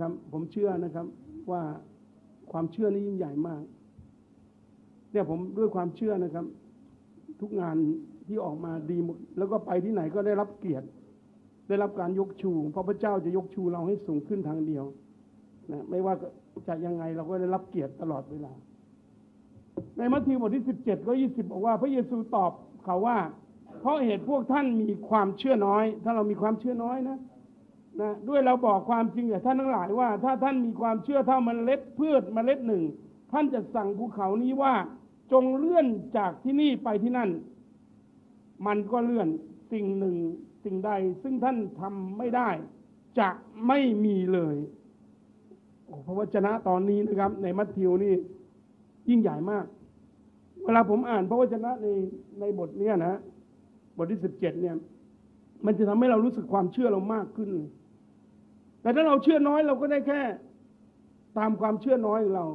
ครับ ผมเชื่อนะครับว่าความเชื่อนี่ยิ่งใหญ่มาก เนี่ยผมด้วยความเชื่อนะครับ ทุกงานที่ออกมาดีหมดแล้วก็ไปที่ไหนก็ได้รับเกียรติ ได้รับการยกชู เพราะพระเจ้าจะยกชูเราให้สูงขึ้นทางเดียวนะไม่ว่าจะยังไงเราก็ได้รับเกียรติตลอดเวลา ในมัทธิวบทที่สิบเจ็ดก็ยี่สิบบอกว่าพระเยซูตอบเขาว่า เพราะเหตุพวกท่านมีความเชื่อน้อย ถ้าเรามีความเชื่อน้อยนะ นะด้วยเราบอกความจริงแก่ท่านทั้งหลายว่า ถ้าท่านมีความเชื่อเท่ามันเล็ดพืชเมล็ดหนึ่ง ท่านจะสั่งภูเขานี้ว่า จงเลื่อนจากที่นี่ไปที่นั่น มันก็เลื่อนสิ่งหนึ่งสิ่งใด ซึ่งท่านทำไม่ได้ จะไม่มีเลยโอ้พระวจนะตอนนี้นะครับ ในมัทธิวนี่ยิ่งใหญ่มาก เวลาผมอ่านพระวจนะในในบทเนี้ยนะ บทที่สิบเจ็ดเนี่ย มันจะทำให้เรารู้สึกความเชื่อเรามากขึ้น แต่ถ้าเราเชื่อน้อยเราก็ได้แค่ ตามความเชื่อน้อยของเรา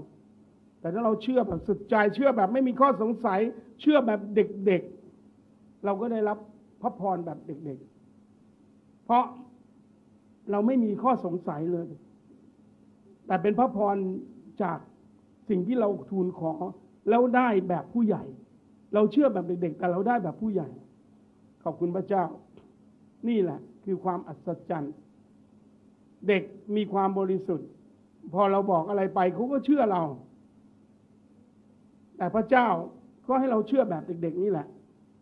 แต่ถ้าเราเชื่อแบบสุดใจเชื่อแบบไม่มีข้อสงสัย เชื่อแบบเด็กๆ เราก็ได้รับพระพรแบบเด็กๆ เพราะเราไม่มีข้อสงสัยเลย แต่เป็นพระพรจากสิ่งที่เราทูลขอ แล้วได้แบบผู้ใหญ่ เราเชื่อแบบเด็กๆ แต่เราได้แบบผู้ใหญ่ ขอบคุณพระเจ้า นี่แหละคือความอัศจรรย์ เด็กมีความบริสุทธิ์ พอเราบอกอะไรไปเขาก็เชื่อเรา แต่พระเจ้าก็ให้เราเชื่อแบบเด็ก ๆ นี่แหละ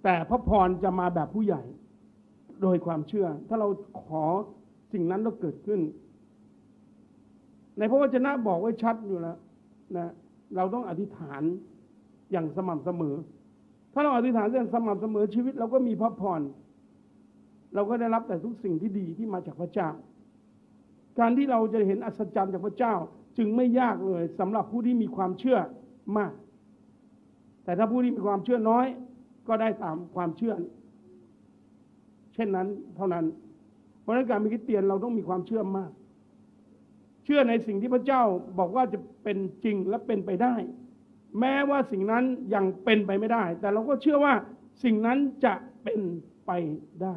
แต่พระพรจะมาแบบผู้ใหญ่ โดยความเชื่อ ถ้าเราขอสิ่งนั้นต้องเกิดขึ้น ในพระวจนะบอกไว้ชัดอยู่แล้วนะเราต้องอธิษฐานอย่างสม่ำเสมอ ถ้าเราอธิษฐานอย่างสม่ำเสมอชีวิต เราก็มีพระพรเราก็ได้รับแต่ทุกสิ่งที่ดีที่มาจากพระเจ้า การที่เราจะเห็นอัศจรรย์จากพระเจ้าจึงไม่ยากเลยสำหรับผู้ที่มีความเชื่อมาก แต่ถ้าผู้ที่มีความเชื่อน้อย ก็ได้ตามความเชื่อ เช่นนั้นเท่านั้น เพราะฉะนั้นการมีคริสเตียนเราต้องมีความเชื่อมาก เชื่อในสิ่งที่พระเจ้าบอกว่าจะเป็นจริงและเป็นไปได้ แม้ว่าสิ่งนั้นยังเป็นไปไม่ได้ แต่เราก็เชื่อว่าสิ่งนั้นจะเป็นไปได้